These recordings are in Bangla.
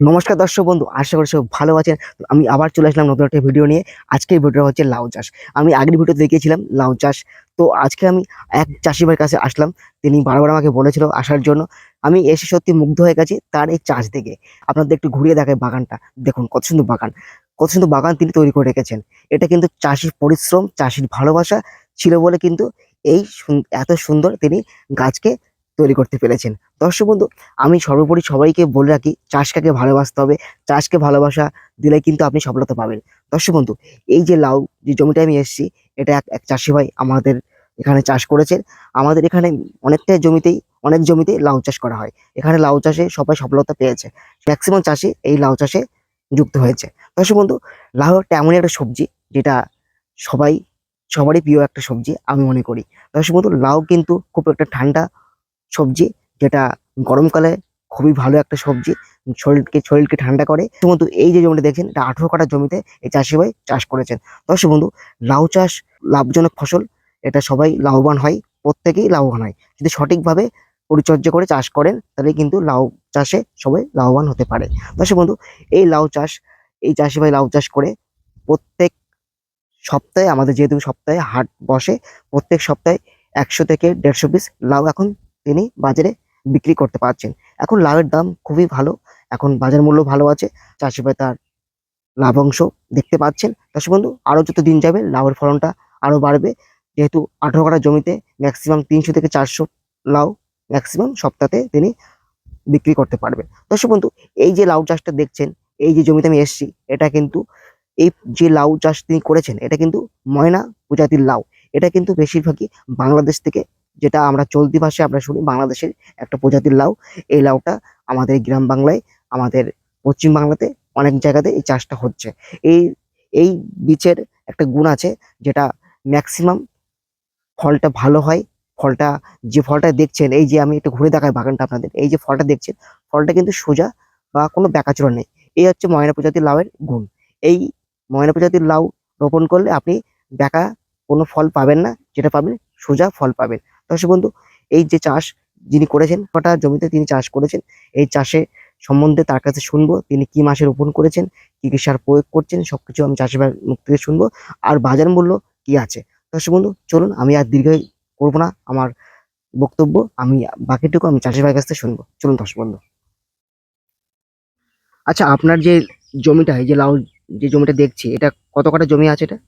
নমস্কার দর্শক বন্ধু, আশা করি সব ভালো আছেন। আমি আবার চলে আসলাম নতুন একটা ভিডিও নিয়ে। আজকের ভিডিও হচ্ছে লাউ চাষ। আমি আগের ভিডিও দেখিয়েছিলাম লাউ চাষ। তো আজকে আমি এক চাষি ভাইয়ের কাছে আসলাম। তিনি বারবার আমাকে বলেছিল আসার জন্য। আমি এসে সত্যি মুগ্ধ হয়ে গেছি তার এই চাষ দেখে। আপনাদের একটু ঘুরিয়ে দেখায় বাগানটা। দেখুন, কত সুন্দর বাগান। কত সুন্দর বাগান তিনি তৈরি করে রেখেছেন। এটা কিন্তু চাষির পরিশ্রম, চাষির ভালোবাসা ছিল বলে কিন্তু এই এত সুন্দর তিনি গাছকে তৈরি করতে পেরেছেন। দর্শক বন্ধু, আমি সর্বোপরি সবাইকে বলে রাখি চাষটাকে ভালোবাসতে হবে, চাষকে ভালোবাসা দিলে কিন্তু আপনি সফলতা পাবেন। দর্শক বন্ধু, এই যে লাউ, যে জমিটা আমি এসেছি, এটা এক এক চাষি ভাই আমাদের এখানে চাষ করেছেন। আমাদের এখানে অনেকটা জমিতেই, অনেক জমিতে লাউ চাষ করা হয়। এখানে লাউ চাষে সবাই সফলতা পেয়েছে। ম্যাক্সিমাম চাষি এই লাউ চাষে যুক্ত হয়েছে। দর্শক বন্ধু, লাউ একটা এমনই একটা সবজি, যেটা সবাই, সবারই প্রিয় একটা সবজি, আমি মনে করি। দর্শক বন্ধু, লাউ কিন্তু খুব একটা ঠান্ডা সবজি, যেটা গরমকালে খুবই ভালো একটা সবজি, শরীরকে শরীরকে ঠান্ডা করে। বন্ধু এই যে জমিটা দেখছেন এটা আঠেরো কাটা জমিতে এই চাষি ভাই চাষ করেছেন। দর্শক বন্ধু, লাউ চাষ লাভজনক ফসল, এটা সবাই লাভবান হয়, প্রত্যেকেই লাভবান হয়। যদি সঠিকভাবে পরিচর্যা করে চাষ করেন, তাহলে কিন্তু লাউ চাষে সবাই লাভবান হতে পারে। দর্শক বন্ধু, এই লাউ চাষ, এই চাষি ভাই লাউ চাষ করে প্রত্যেক সপ্তাহে, আমাদের যেহেতু সপ্তাহে হাট বসে, প্রত্যেক সপ্তাহে একশো থেকে দেড়শো পিস লাউ এখন তিনি বাজারে বিক্রি করতে পারছেন। এখন লাউয়ের দাম খুবই ভালো, এখন বাজার মূল্য ভালো আছে, চাষি ভাই তার লাভাংশ দেখতে পাচ্ছেন। চাষি বন্ধু, আরও যত দিন যাবে লাউয়ের ফলনটা আরও বাড়বে। যেহেতু আঠারো কাটা জমিতে ম্যাক্সিমাম তিনশো থেকে চারশো লাউ ম্যাক্সিমাম সপ্তাহে তিনি বিক্রি করতে পারবে দর্শক বন্ধু, এই যে লাউ চাষটা দেখছেন, এই যে জমিতে আমি এসেছি, এটা কিন্তু এই যে লাউ চাষ তিনি করেছেন, এটা কিন্তু ময়না প্রজাতির লাউ। এটা কিন্তু বেশিরভাগই বাংলাদেশ থেকে যেটা আমরা চলতি ভাষায় আমরা শুনি বাংলাদেশের একটা প্রজাতির লাউ। এই লাউটা আমাদের গ্রাম বাংলায়, আমাদের পশ্চিম বাংলাতে অনেক জায়গাতে এই চাষটা হচ্ছে। এই এই বীজের একটা গুণ আছে যেটা ম্যাক্সিমাম ফলটা ভালো হয়। ফলটা, যে ফলটা দেখছেন, এই যে আমি একটু ঘুরে দেখাই বাগানটা আপনাদের। এই যে ফলটা দেখছেন, ফলটা কিন্তু সোজা বা কোনো ব্যাকাচুরা নেই। এই হচ্ছে ময়না প্রজাতির লাউয়ের গুণ। এই ময়না প্রজাতির লাউ রোপণ করলে আপনি ব্যাকা কোনো ফল পাবেন না। যেটা পাবেন, সোজা ফল পাবেন। দর্শক বন্ধু, এই যে চাষ যিনি করেছেন, কটা জমিতে তিনি চাষ করেছেন, এই চাষে সম্বন্ধে তার কাছে শুনব, তিনি কি মাসে রোপণ করেছেন, কি কি সার প্রয়োগ করছেন, সবকিছু আমি চাষিবার মুখ থেকে শুনব। আর বাজার মূল্য কি আছে? দর্শক বন্ধু, চলুন, আমি আর দীর্ঘ করব না, আমার বক্তব্য, আমি বাকিটুকু আমি চাষি ভাইয়ের কাছ থেকে শুনব। চলুন দর্শক বন্ধু। আচ্ছা আপনার যে জমিটা, এই যে লাউ যে জমিটা দেখছি, এটা কত কাটা জমি আছে এটা?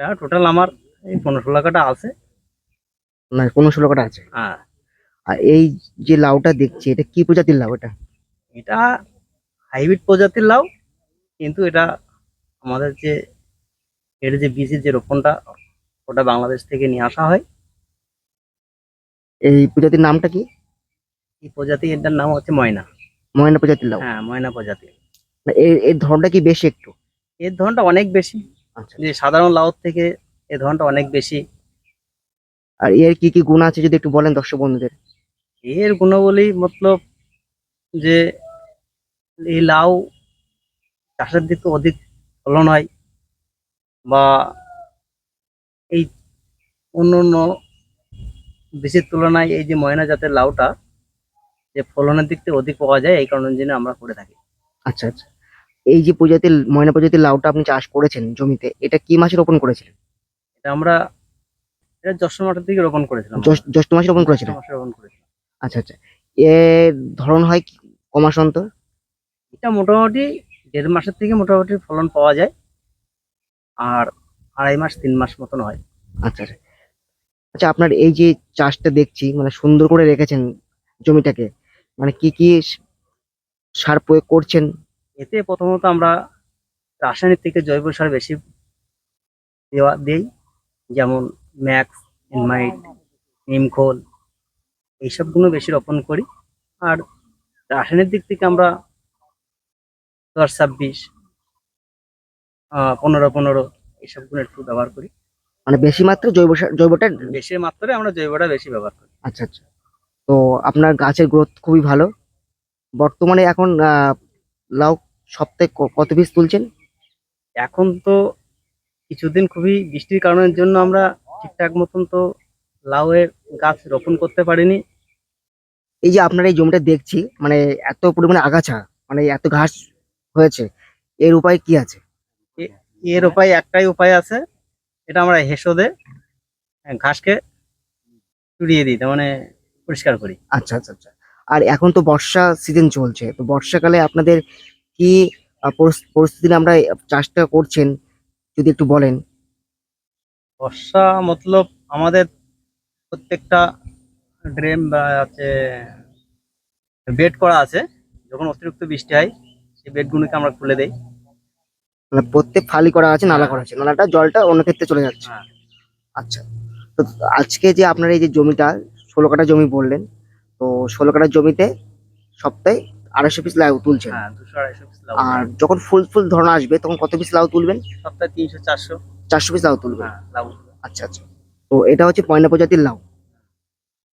এটা টোটাল আমার এই পনেরো ষোলো কাটা আছে। না পনেরো ষোলো কাটা আছে? হ্যাঁ। আর এই যে লাউটা দেখছি এটা কি প্রজাতির লাউ এটা? এটা হাইব্রিড প্রজাতির লাউ কিন্তু এটা আমাদের যে এর যে বীজের যে রোপণটা ওটা বাংলাদেশ থেকে নিয়ে আসা হয়। এই প্রজাতির নামটা কি? এই প্রজাতি এটার নাম হচ্ছে ময়না। ময়না প্রজাতির লাউ? হ্যাঁ ময়না প্রজাতি এর এর ধরনটা কি বেশি একটু? এর ধরনটা অনেক বেশি। আচ্ছা। যে সাধারণ লাউ থেকে এর ধরনটা অনেক বেশি। আর এর কি কি গুণ আছে যদি একটু বলেন দর্শক বন্ধুদের? এর গুণাবলী মতলব যে এই লাউ চাষের দিকে অধিক ফলন হয় বা এই অন্য অন্য বীজের তুলনায় এই যে ময়না জাতের লাউটা যে ফলনের দিক থেকে অধিক পাওয়া যায় এই কারণের জন্য আমরা করে থাকি। আচ্ছা আচ্ছা। এই যে প্রজাতির ময়না প্রজাতির লাউটা আপনি চাষ করেছেন জমিতে এটা কি মাসে রোপণ করেছিলেন? এটা আমরা এটা জ্যৈষ্ঠ মাসের দিকে রোপণ করেছিলাম। জ্যৈষ্ঠ- মাসে রোপণ মাসে রোপণ করেছিলাম। আচ্ছা আচ্ছা। এর ধরন হয় কমাস অন্তর? এটা মোটামুটি দেড় মাসের থেকে মোটামুটি ফলন পাওয়া যায়। আর আড়াই মাস তিন মাস মতন হয়। আচ্ছা আচ্ছা। আচ্ছা আপনার এই যে চাষটা দেখছি মানে সুন্দর করে রেখেছেন জমিটাকে মানে কি কি সার প্রয়োগ করছেন? এতে প্রথমত আমরা রাসায়নিক থেকে জৈব সার বেশি দেওয়া দেই। যেমন ম্যাক্স ইনমাইট নিমখোল এইসবগুলো বেশি রোপণ করি। আর রাসায়নিক দিক থেকে আমরা দশ ছাব্বিশ পনেরো পনেরো এইসবগুলো একটু ব্যবহার করি। মানে বেশি মাত্রায় জৈব সার জৈবটা? বেশি মাত্রায় আমরা জৈবটা বেশি ব্যবহার করি। আচ্ছা আচ্ছা। তো আপনার গাছের গ্রোথ খুবই ভালো। বর্তমানে এখন লাউ সপ্তাহে কত পিস তুলছেন? এখন তো কিছুদিন খুবই বৃষ্টির কারণের জন্য আমরা ঠিকঠাক মতন তো লাউয়ের গাছ রোপণ করতে পারিনি। এই যে আপনার এই জমিটা দেখছি মানে এত পরিমাণে আগাছা মানে এত ঘাস হয়েছে এর উপায় কি আছে? এর উপায় একটাই উপায় আছে এটা আমরা হেসোদে ঘাসকে চুরিয়ে দিই মানে পরিষ্কার করি। আচ্ছা আচ্ছা আচ্ছা। আর এখন তো বর্ষা সিজন চলছে তো বর্ষাকালে আপনাদের কি পরিস্থিতি আমরা চাষটা করছেন যদি একটু বলেন। বর্ষা মতলব আমাদের প্রত্যেকটা ড্রেম বা হচ্ছে বেড করা আছে যখন অতিরিক্ত বৃষ্টি হয় সেই বেডগুলোকে আমরা খুলে দেই। মানে প্রত্যেক ফালি করা আছে নালা করা আছে। নালাটা জলটা অন্য ক্ষেত্রে চলে যাচ্ছে। হ্যাঁ। আচ্ছা। তো আজকে যে আপনার এই যে জমিটা ষোলো কাঠা জমি বললেন তো ষোলো কাঠা জমিতে সপ্তাহে আড়াইশো পিস লাউ তুলছেন। হ্যাঁ দুশো আড়াইশো পিস লাউ আর যখন ফুল ফুল ধরনা আসবে তখন কত পিস লাউ তুলবেন? সপ্তাহে তিনশো চারশো। চারশো পিস লাউ তুলবেন হ্যাঁ লাউ আচ্ছা আচ্ছা। তো এটা হচ্ছে পয়না প্রজাতির লাউ।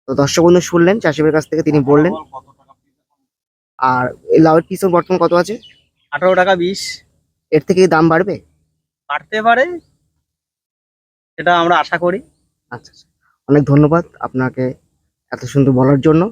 তো দর্শক বন্ধু শুনলেন চাষিদের কাছ থেকে তিনি বললেন। আর এই লাউয়ের পিস বর্তমান কত আছে? আঠারো টাকা বিশ। এর থেকে কি দাম বাড়বে? বাড়তে পারে সেটা আমরা আশা করি। আচ্ছা আচ্ছা। অনেক ধন্যবাদ আপনাকে এত সুন্দর বলার জন্য।